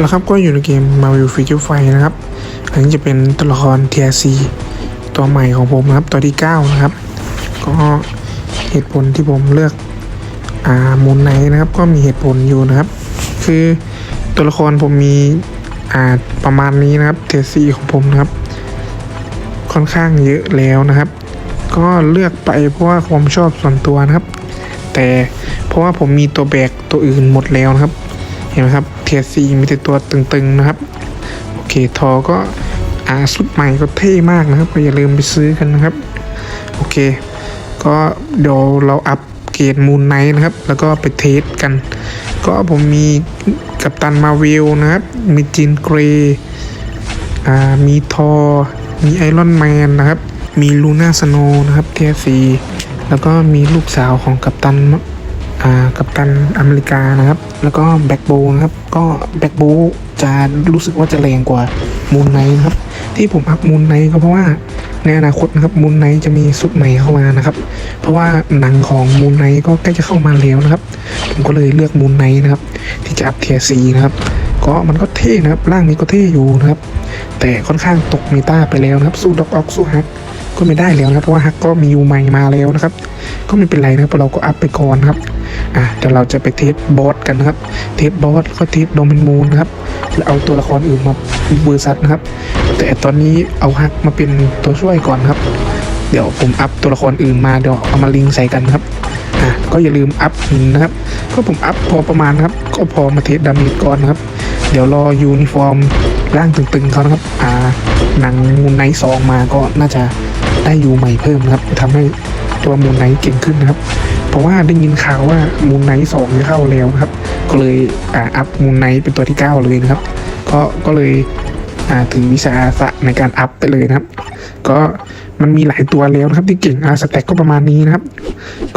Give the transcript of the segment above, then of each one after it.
แล้วครับก็อยู่ในเกม Marvel Future Fight นะครับอันนี้จะเป็นตัวละคร TRC ตัวใหม่ของผมนะครับตัวที่ 9 นะครับ ก็เหตุผลที่ผมเลือกอ่ามูนไนนะครับ ก็มีเหตุผลอยู่นะครับ คือตัวละครผมมีอ่าประมาณนี้นะครับ TRC ของผมนะครับ ค่อนข้างเยอะแล้วนะครับ ก็เลือกไปเพราะว่าความชอบส่วนตัวนะครับ แต่เพราะว่าผมมีตัวแบกตัวอื่นหมดแล้วนะครับ เห็นไหมครับเทียซีมีแต่ตัวตึงๆนะครับ โอเคทอก็อาสุดใหม่ก็เท่มากนะครับก็อย่าลืมไปซื้อกันนะครับ โอเค ก็เดี๋ยวเราอัปเกรดมูนไนท์นะครับ แล้วก็ไปเทสกัน ก็ผมมีกัปตันมาเวลนะครับ มีจินเกรอ่ามีทอ มีไอรอนแมนนะครับ มีลูน่าสโนนะครับเทียซีแล้วก็มีลูกสาวของกัปตัน กัปตันอเมริกานะครับ แล้วก็แบ็กโบนะครับ ก็แบ็กโบจะรู้สึกว่าจะแรงกว่ามูนไนนะครับ ที่ผมอัพมูนไนก็เพราะว่าในอนาคตนะครับมูนไนจะมีสุดใหม่เข้ามานะครับ เพราะว่าหนังของมูนไนก็ใกล้จะเข้ามาแล้วนะครับ ผมก็เลยเลือกมูนไนนะครับ ที่จะอัพเทียซีนะครับ ก็มันก็เท่นะครับร่างนี้ก็เท่อยู่นะครับ แต่ค่อนข้างตกเมตาไปแล้วนะครับ สู้ด็อกออกสู้ฮัก ก็ไม่ได้แล้วนะครับเพราะว่าฮักก็มียูใหม่มาแล้วนะครับ ก็ไม่เป็นไรนะครับเราก็อัพไปก่อนนครับอะเดี๋ยวเราจะไปเทสบอสกันนะครับ เทสบอสก็เทสโดมินมูนนะครับแล้วเอาตัวละครอื่นมาเวอร์ซัสนะครับ แต่ตอนนี้เอาฮักมาเป็นตัวช่วยก่อนครับ เดี๋ยวผมอัพตัวละครอื่นมาเดี๋ยวเอามาลิงใส่กันนครับอะก็อย่าลืมอัพหินนะครับ ก็ผมอัพพอประมาณครับ ก็พอมาเทสดาเมจก่อนนะครับ เดี๋ยวรอยูนิฟอร์มร่างตึงๆเขานะครับ อ่าหนังมูนไนท์สองมาก็น่าจะ ได้ยูใหม่เพิ่มนะครับทำให้ตัวมูนไนท์เก่งขึ้นนะครับ เพราะว่าได้ยินข่าวว่ามูนไนท์สองจะเข้าแล้วครับ ก็เลยอ่าอัพมูนไนท์เป็นตัวที่ 9 เลยนะครับ ก็ก็เลยอ่าถือวิชาสะในการอัพไปเลยนะครับ ก็มันมีหลายตัวแล้วนะครับที่เก่งอาสแต็กก็ประมาณนี้นะครับ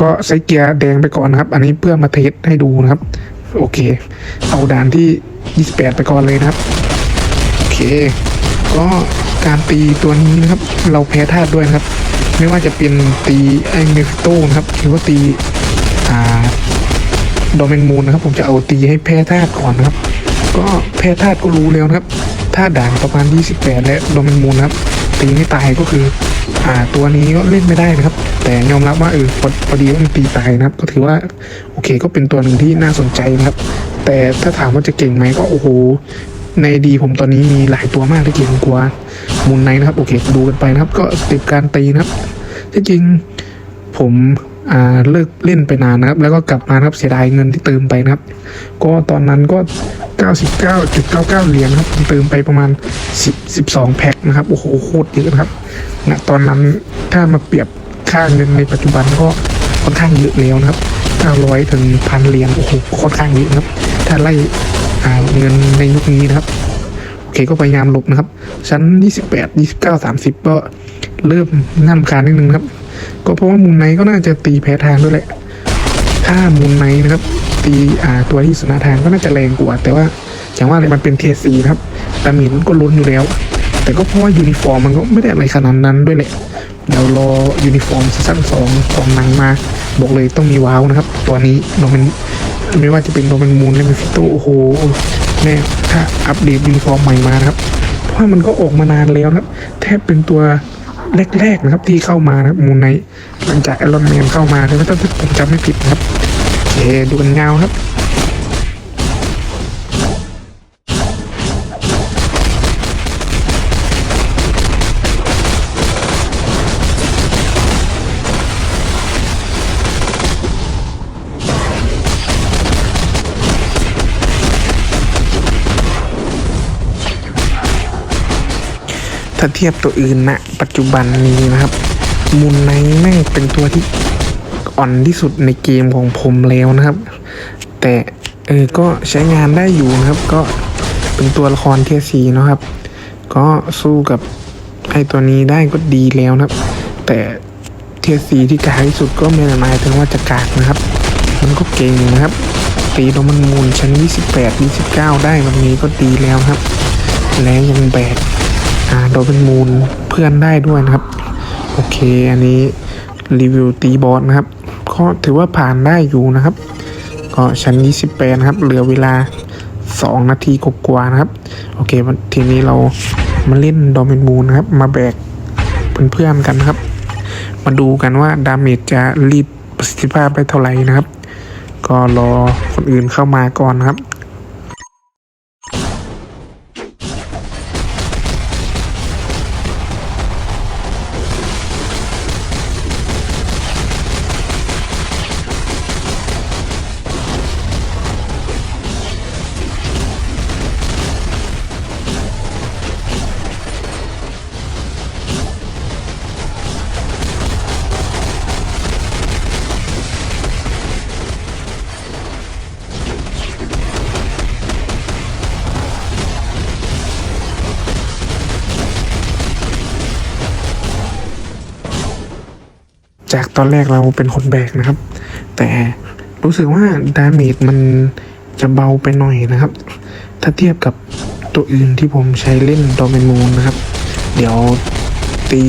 ก็ใช้เกียร์แดงไปก่อนนะครับ อันนี้เพื่อมาเทสให้ดูนะครับ โอเค เอาด่านที่ 28 ไปก่อนเลยนะครับ โอเค ก็ การตีตัวนี้นะครับ เราแพ้ธาตุด้วยนะครับ ไม่ว่าจะเป็นตีไอเมฟิโตนะครับหรือว่าตีอ่าโดเมนมูนนะครับ ผมจะเอาตีให้แพ้ธาตุก่อนนะครับ ก็แพ้ธาตุก็รู้แล้วนะครับธาตุด่านประมาณ 28 และโดเมนมูนนะครับ ตีไม่ตายก็คืออ่าตัวนี้ก็เล่นไม่ได้นะครับ แต่ยอมรับว่าเออพอพอดีว่ามันตีตายนะครับ ก็ถือว่าโอเคก็เป็นตัวหนึ่งที่น่าสนใจนะครับ แต่ถ้าถามว่าจะเก่งไหมก็โอ้โห ในดีผมตอนนี้มีหลายตัวมากที่เก่งกว่ามูนไนนะครับโอเคดูกันไปนะครับ ก็สเต็ปการตีนะครับที่จริงผมเลิกเล่นไปนานนะครับ แล้วก็กลับมาครับเสียดายเงินที่เติมไปนะครับ ก็ตอนนั้นก็ 99.99 เหรียญครับผมเติมไปประมาณ 10 12 แพ็คนะครับ โอ้โหโคตรเยอะนะครับณตอนนั้นถ้ามาเปรียบค่าเงินในปัจจุบันก็ค่อนข้างเยอะแล้วนะครับ900ถึงพันเหรียญโอ้โหค่อนข้างเยอะนะครับ ถ้าไล่ อ่าเงินในยุคนี้นะครับโอเคก็พยายามหลบนะครับ ชั้น 28 29 30 ก็เริ่มน่ารำคาญนิดนึงครับ ก็เพราะว่ามูลไนก็น่าจะตีแพ้ทางด้วยแหละ ถ้ามูลไนนะครับตีอ่าตัวที่สนาทางก็น่าจะแรงกว่า แต่ว่าอย่างว่าอะไรมันเป็นเทสีครับดามจมันก็ล้นอยู่แล้ว แต่ก็เพราะว่ายูนิฟอร์มมันก็ไม่ได้อะไรขนาดนั้นด้วยแหละเดี๋ยวรอยูนิฟอร์มซีซั่นสองของนังมา บอกเลยต้องมีว้าวนะครับ ตัวนี้โนมัน ไม่ว่าจะเป็นโนมันมูนและมิฟิโตโอ้โหแน่ถ้าอัปเดตยูนิฟอร์มใหม่มานะครับ เพราะมันก็ออกมานานแล้วนะครับ แทบเป็นตัวแรกๆนะครับที่เข้ามานะครับมูนไนหลังจากไอรอนแมนเข้ามาเลยถ้าผมจำไม่ผิดนะครับเอเคดูกันเงาครับ ถ้าเทียบตัวอื่นณปัจจุบันนี้นะครับมูนไนท์แม่งเป็นตัวที่อ่อนที่สุดในเกมของผมแล้วนะครับ แต่เออก็ใช้งานได้อยู่นะครับ ก็เป็นตัวละครเทียสีนะครับ ก็สู้กับไอตัวนี้ได้ก็ดีแล้วนะครับ แต่เทียสีที่กากที่สุดก็ไม่ได้หมายถึงว่าจะกากนะครับ มันก็เก่งนะครับตีโดมันมูลชั้น 28 29 ได้แบบนี้ก็ดีแล้วครับ และยังแบก อ่าโดเป็นมูลเพื่อนได้ด้วยนะครับ โอเค อันนี้รีวิวตีบอสนะครับ ก็ถือว่าผ่านได้อยู่นะครับ ก็ชั้น28นะครับ เหลือเวลาสองนาทีกว่าๆนะครับ โอเค ทีนี้เรามาเล่นดอมเมนมูนนะครับ มาแบกเพื่อนๆกันนะครับ มาดูกันว่าดาเมจจะรีบประสิทธิภาพได้เท่าไหร่นะครับ ก็รอคนอื่นเข้ามาก่อนนะครับ ตอนแรกเราเป็นคนแบกนะครับ แต่รู้สึกว่าดาเมจมันจะเบาไปหน่อยนะครับ ถ้าเทียบกับตัวอื่นที่ผมใช้เล่นดอมเมนมูนนะครับ เดี๋ยวตี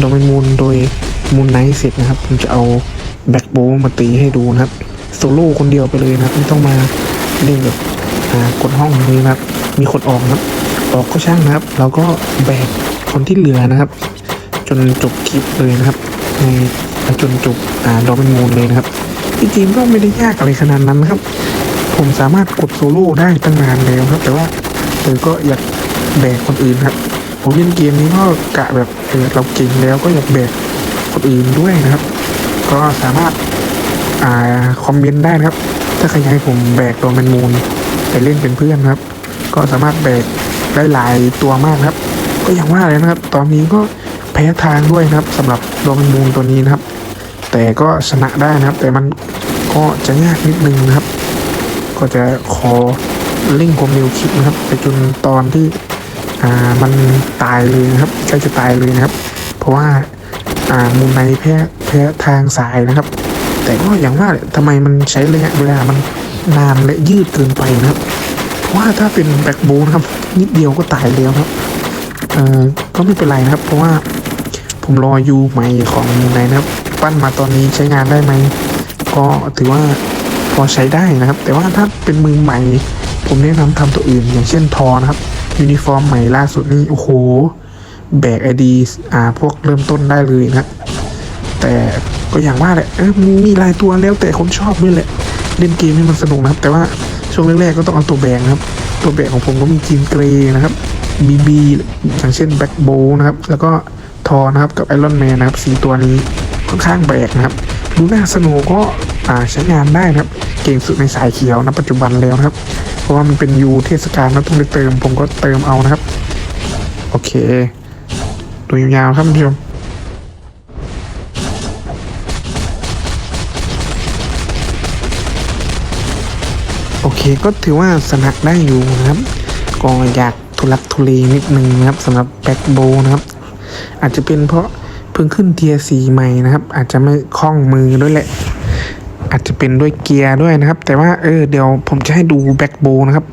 ดอมเมนมูนโดยมูนไนท์เสร็จนะครับ ผมจะเอาแบ็กโบมาตีให้ดูนะครับโซโล่คนเดียวไปเลยนะครับ ไม่ต้องมาเล่นแบบกดห้องเลยนะครับ มีคนออกนะครับ ออกก็ช่างนะครับ เราก็แบกคนที่เหลือนะครับ จนจบคลิปเลยนะครับใน จนจบอ่าดอมเมนมูนเลยนะครับจริงก็ไม่ได้ยากอะไรขนาดนั้นนะครับ ผมสามารถกดโซโล่ได้ตั้งนานแล้วครับ แต่ว่าเออก็อยากแบกคนอื่นครับ ผมเล่นเกมนี้ก็กะแบบเออเราเก่งแล้วก็อยากแบกคนอื่นด้วยนะครับ ก็สามารถอ่าคอมเมนต์ได้นะครับ ถ้าใครอยากให้ผมแบกตัวแมนมูนไปเล่นเป็นเพื่อนครับ ก็สามารถแบกได้หลายตัวมากครับ ก็อย่างว่าเลยนะครับ ตอนนี้ก็แพ้ทางด้วยนะครับสำหรับตัวแมนมูนตัวนี้นะครับ แต่ก็ชนะได้นะครับ แต่มันก็จะยากนิดนึงนะครับ ก็จะขอเร่งความเร็วคลิปนะครับ ไปจนตอนที่อ่ามันตายเลยนะครับใกล้จะตายเลยนะครับ เพราะว่าอ่ามูลในแพ้แพ้ทางสายนะครับ แต่ก็อย่างว่าแหละทำไมมันใช้ระยะเวลามันนานและยืดเกินไปนะครับเพราะว่าถ้าเป็นแบ็กโบนะครับ นิดเดียวก็ตายแล้วครับเอ่อก็ไม่เป็นไรนะครับ เพราะว่าผมรอยูใหม่ของมูลในนะครับ ปั้นมาตอนนี้ใช้งานได้ไหมก็ถือว่าพอใช้ได้นะครับ แต่ว่าถ้าเป็นมือใหม่ ผมแนะนำทำตัวอื่น อย่างเช่นทอนะครับยูนิฟอร์มใหม่ล่าสุดนี่โอ้โหแบกไอดีอ่าพวกเริ่มต้นได้เลยนะแต่ก็อย่างว่าแหละเออม,มีลายตัวแล้วแต่คนชอบด้วยแหละ เล่นเกมให้มันสนุกนะครับ แต่ว่าช่วงแรกๆก็ต้องเอาตัวแบกนะครับ ตัวแบกของผมก็มีจีนเกรย์นะครับบีบีอย่างเช่นแบ็กโบนะครับ แล้วก็ทอนะครับกับไอรอนแมนนะครับสีตัวนี้ ค่อนข้างแบกนะครับดูหน้าสนุกก็ใช้งานได้นะครับ เก่งสุดในสายเขียวนะปัจจุบันแล้วนะครับ เพราะว่ามันเป็นยูเทศกาลนะต้องไปเติม ผมก็เติมเอานะครับ โอเค ดูยาวๆครับคุณผู้ชมโอเคก็ถือว่าสนักได้อยู่นะครับ ก็อยากทุลักทุเลนิดนึงนะครับสำหรับแบ็กโบนะครับ อาจจะเป็นเพราะ พิ่งขึ้นเทียสีใหม่นะครับ อาจจะไม่คล่องมือด้วยแหละ อาจจะเป็นด้วยเกียร์ด้วยนะครับ แต่ว่าเออเดี๋ยวผมจะให้ดูแบ็กโบนะครับ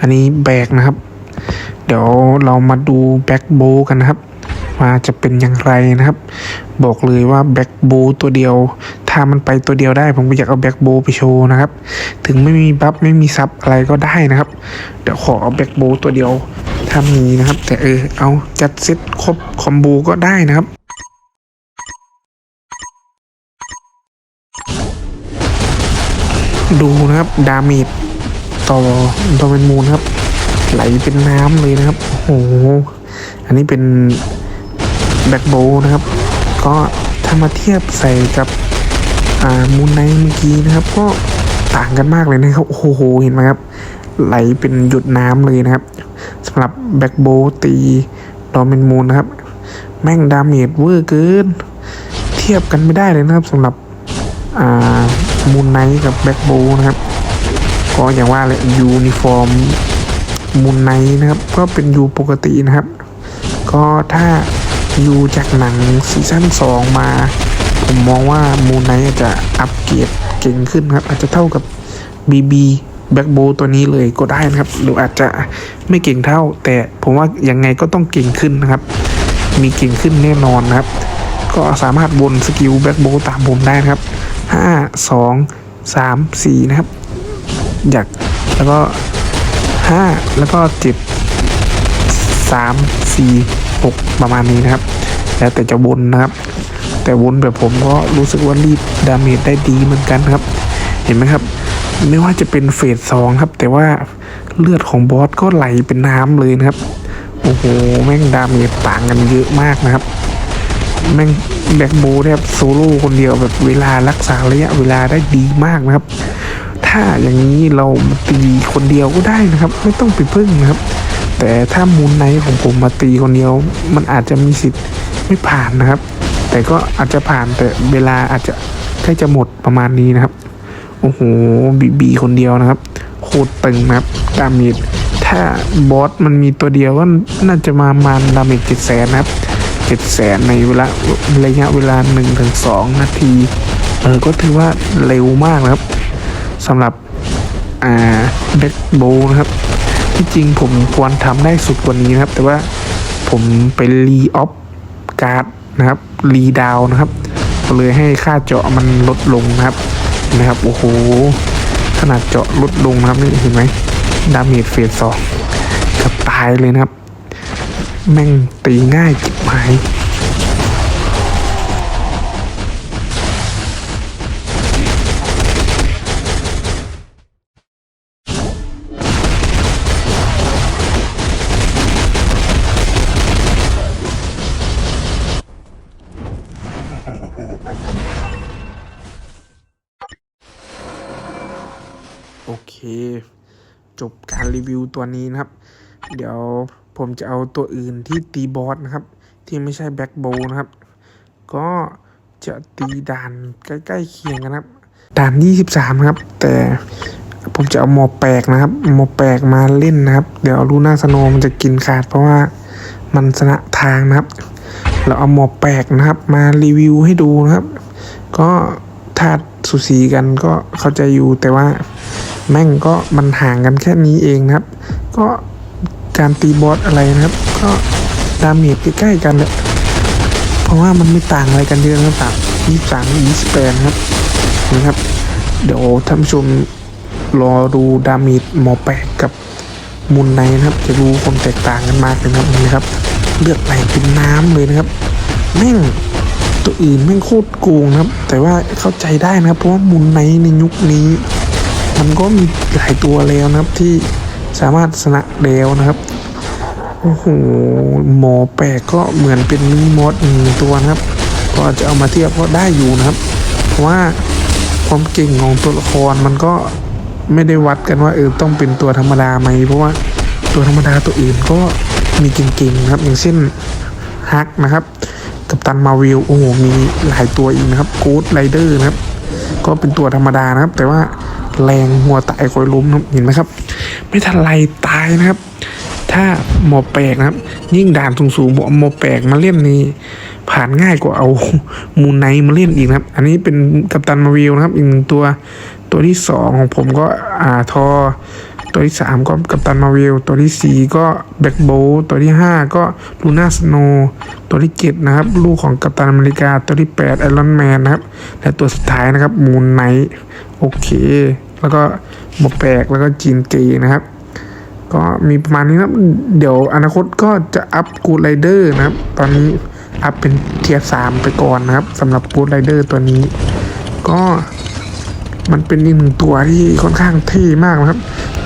อันนี้แบกนะครับ เดี๋ยวเรามาดูแบ็กโบกันนะครับว่าจะเป็นอย่างไรนะครับ บอกเลยว่าแบ็กโบตัวเดียว ถ้ามันไปตัวเดียวได้ ผมก็อยากเอาแบ็กโบไปโชว์นะครับ ถึงไม่มีบัฟไม่มีซับอะไรก็ได้นะครับ เดี๋ยวขอเอาแบ็กโบตัวเดียวถ้ามีนะครับ แต่เออเอาจัดเซตครบคอมโบก็ได้นะครับ ดูนะครับ ดาเมจต่อต่อเป็นมูลครับ ไหลเป็นน้ำเลยนะครับ โอ้โห อันนี้เป็นแบ็กโบนะครับ ก็ถ้ามาเทียบใส่กับอ่ามูลไนเมื่อกี้นะครับ ก็ต่างกันมากเลยนะครับ โอ้โห เห็นไหมครับ ไหลเป็นหยุดน้ำเลยนะครับสำหรับแบ็กโบตีดอมเมนมูลนะครับ แม่งดาเมจเวอร์เกิน เทียบกันไม่ได้เลยนะครับสำหรับอ่า มูนไนท์กับแบ็กโบนะครับ ก็อย่างว่าเลยยูนิฟอร์มมูนไนท์นะครับ ก็เป็นยูปกตินะครับ ก็ถ้ายูจากหนังซีซั่นสองมา ผมมองว่ามูนไนท์อาจจะอัปเกรดเก่งขึ้นครับ อาจจะเท่ากับ BB แบ็กโบตัวนี้เลยก็ได้นะครับ หรืออาจจะไม่เก่งเท่า แต่ผมว่ายังไงก็ต้องเก่งขึ้นนะครับ มีเก่งขึ้นแน่นอนนะครับ ก็สามารถบนสกิลแบ็กโบตามผมได้นะครับ ห้าสองสามสี่นะครับ อยากแล้วก็ห้าแล้วก็เจ็ดสามสี่หกประมาณนี้นะครับ แล้วแต่จะวนนะครับ แต่วนแบบผมก็รู้สึกว่ารีดดาเมจได้ดีเหมือนกันครับ เห็นไหมครับไม่ว่าจะเป็นเฟสสองครับ แต่ว่าเลือดของบอสก็ไหลเป็นน้ำเลยนะครับ โอ้โห แม่งดาเมจต่างกันเยอะมากนะครับ แม่งแบ็กโบเนี่ยโซโล่คนเดียวแบบเวลารักษาระยะเวลาได้ดีมากนะครับ ถ้าอย่างนี้เราตีคนเดียวก็ได้นะครับ ไม่ต้องไปพึ่งนะครับ แต่ถ้ามูลไนของผมมาตีคนเดียว มันอาจจะมีสิทธิ์ไม่ผ่านนะครับ แต่ก็อาจจะผ่านแต่เวลาอาจจะใกล้จะหมดประมาณนี้นะครับโอ้โหบีบีคนเดียวนะครับโคตรตึงนะครับดาเมจถ้าบอสมันมีตัวเดียวก็น่าจะมามาดาเมจเจ็ดแสนนะครับ เจ็ดแสนในเวลาระยะเวลาหนึ่งถึงสนาทีเออก็ถือว่าเร็วมากนะครับสำหรับอ่าเบ็กโบนะครับ ที่จริงผมควรทำได้สุดกว่านี้นะครับ แต่ว่าผมไปรีออฟการ์ดนะครับรีดาวนะครับเลยให้ค่าเจาะมันลดลงนะครับนะครับโอ้โหขนาดเจาะลดลงนะครับนี่เห็นไหมดาเมจเฟสสองกับตายเลยนะครับ แม่งตีง่ายจิบ หายโอเค จบการรีวิวตัวนี้นะครับ เดี๋ยวผมจะเอาตัวอื่นที่ตีบอสนะครับ ที่ไม่ใช่แบ็กโบนะครับ ก็จะตีด่านใกล้ๆเคียงกันครับด่าน23ครับ แต่ผมจะเอาหมอแปลกนะครับหมอแปลกมาเล่นนะครับ เดี๋ยวลูน่าสโนมันจะกินขาดเพราะว่ามันชนะทางนะครับ เราเอาหมอแปลกนะครับ มารีวิวให้ดูนะครับ ก็ถ้าสุสีกันก็เข้าใจอยู่แต่ว่าแม่งก็มันห่างกันแค่นี้เองนะครับ ก็การตีบอสอะไรนะครับ ก็ ดาเมจใกล้ๆกันแหละเพราะว่ามันไม่ต่างอะไรกันเยอะนะครับยี่สามยี่สิบแปดนครับนะครับ เดี๋ยวท่านผู้ชมรอดูดาเมจหมอแปกับมุนไนนะครับ จะรู้ความแตกต่างกันมากเลยนะครับนี่ครับเลือดไหลเป็นน้ำเลยนะครับแม่งตัวอื่นแม่งโคตรโกงนะครับ แต่ว่าเข้าใจได้นะครับ เพราะว่ามุนไนในยุคนี้ มันก็มีหลายตัวแล้วนะครับที่สามารถชนะแล้วนะครับ โอ้โหหมอแปลกก็เหมือนเป็นมินิมอสหนึ่งตัวนะครับ ก็อาจจะเอามาเทียบก็ได้อยู่นะครับ เพราะว่าความเก่งของตัวละครมันก็ไม่ได้วัดกันว่าเออต้องเป็นตัวธรรมดาไหมเพราะว่าตัวธรรมดาตัวอื่นก็มีเก่งๆนะครับอย่างเช่นฮักนะครับกัปตันมาวิลโอ้โหมีหลายตัวอีกนะครับโกดไรเดอร์นะครับ ก็เป็นตัวธรรมดานะครับ แต่ว่าแรงหัวตายคอยล้มนะครับเห็นไหมครับ ไม่ทันไรตายนะครับ ถ้าหมอแปลกนะครับ ยิ่งด่านสูงๆบอกหมอแปลกมาเล่นนี้ ผ่านง่ายกว่าเอามูนไนมาเล่นอีกนะครับ อันนี้เป็นกัปตันมาวิลนะครับ อีกหนึ่งตัวตัวที่สองของผมก็อ่าทอ ตัวที่สามก็กัปตันมาวิลตัวที่สี่ก็แบ็กโบตัวที่ห้าก็ลูน่าสโนตัวที่เจ็ดนะครับ ลูกของกัปตันอเมริกา ตัวที่แปดไอรอนแมนนะครับ และตัวสุดท้ายนะครับมูนไนโอเค แล้วก็หมอแปลกแล้วก็จีนเกนะครับ ก็มีประมาณนี้นะครับเดี๋ยวอนาคตก็จะอัพกูดไรเดอร์นะครับ ตอนนี้อัพเป็นเทียร์สามไปก่อนนะครับสำหรับกูดไรเดอร์ตัวนี้ ก็มันเป็นอีกหนึ่งตัวที่ค่อนข้างเท่มากนะครับ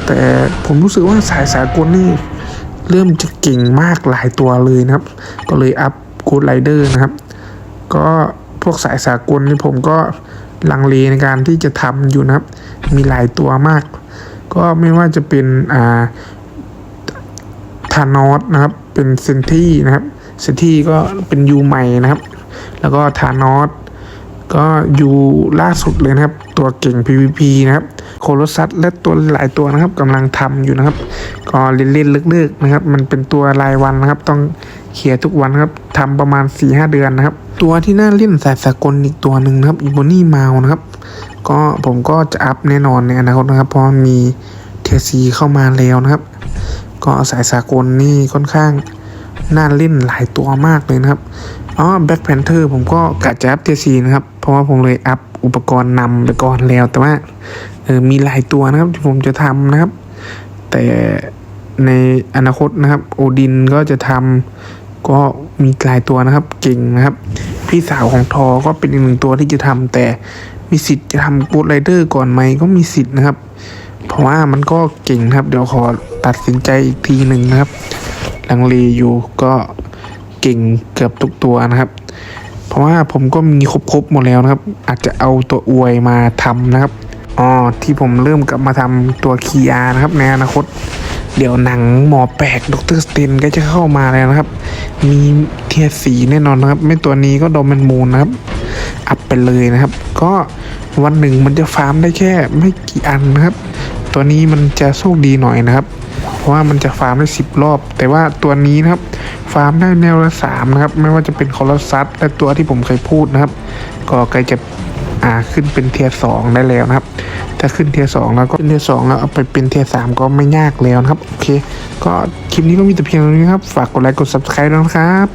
แต่ผมรู้สึกว่าสายสากลนี่เริ่มจะเก่งมากหลายตัวเลยนะครับ ก็เลยอัพกูดไรเดอร์นะครับ ก็พวกสายสากลนี่ผมก็ลังเลในการที่จะทำอยู่นะครับ มีหลายตัวมาก ก็ไม่ว่าจะเป็นอ่า ธานอสนะครับ เป็นเซนที่นะครับเซนที่ก็เป็นยูใหม่นะครับ แล้วก็ธานอสก็ยูล่าสุดเลยนะครับ ตัวเก่ง PVP นะครับ โคโลซัสและตัวหลายตัวนะครับกำลังทำอยู่นะครับ ก็เล่นๆเลิกๆนะครับ มันเป็นตัวรายวันนะครับ ต้องเคลียทุกวันครับทำประมาณ4ีหเดือนนะครับ ตัวที่น่าเล่นสายสากลอีกตัวหนึ่งนะครับอีโบนี่มานะครับ ก็ผมก็จะอัพแน่นอนในอนาคตนะครับ เพราะมีเทซีเข้ามาแล้วนะครับ ก็สายสากลนี่ค่อนข้างน่าเล่นหลายตัวมากเลยนะครับ อ๋อแบ็คแพนเทอร์ผมก็กะจะอัพเทซีนะครับ เพราะว่าผมเลยอัพอุปกรณ์นำไปก่อนแล้ว แต่ว่าเออมีหลายตัวนะครับที่ผมจะทำนะครับ แต่ในอนาคตนะครับ โอดินก็จะทำก็มีหลายตัวนะครับ เก่งนะครับ พี่สาวของทอก็เป็นอีกหนึ่งตัวที่จะทำแต่มีสิทธิ์จะทำโกดไรเดอร์ก่อนไหมก็มีสิทธิ์นะครับ เพราะว่ามันก็เก่งครับ เดี๋ยวขอ ตัดสินใจอีกทีหนึ่งนะครับ ลังเลอยู่ก็เก่งเกือบทุกตัวนะครับ เพราะว่าผมก็มีครบๆหมดแล้วนะครับ อาจจะเอาตัวอวยมาทำนะครับอ๋อที่ผมเริ่มกลับมาทำตัวคีอานะครับในอนาคต เดี๋ยวหนังหมอแปลกดรสเตนก็จะเข้ามาแล้วนะครับ มีเทียร์สีแน่นอนนะครับ ไม่ตัวนี้ก็โดมเมนมูนนะครับ อัพไปเลยนะครับ ก็วันหนึ่งมันจะฟาร์มได้แค่ไม่กี่อันนะครับ ตัวนี้มันจะโชคดีหน่อยนะครับ ราะว่ามันจะฟาร์มได้สิบรอบ แต่ว่าตัวนี้นะครับฟาร์มได้แนวละสามนะครับ ไม่ว่าจะเป็นคอร์ซัสและตัวที่ผมเคยพูดนะครับ ก็ใกล้จะอ่าขึ้นเป็นเทียร์สองได้แล้วนะครับ ถ้าขึ้นเทียร์สองแล้วก็ขึ้นเทียร์สองแล้วเอาไปเป็นเทียร์สามก็ไม่ยากแล้วนะครับ โอเค ก็คลิปนี้ก็มีแต่เพียงเท่านี้ครับ ฝากกดไลค์กด subscribe ด้วยนะครับ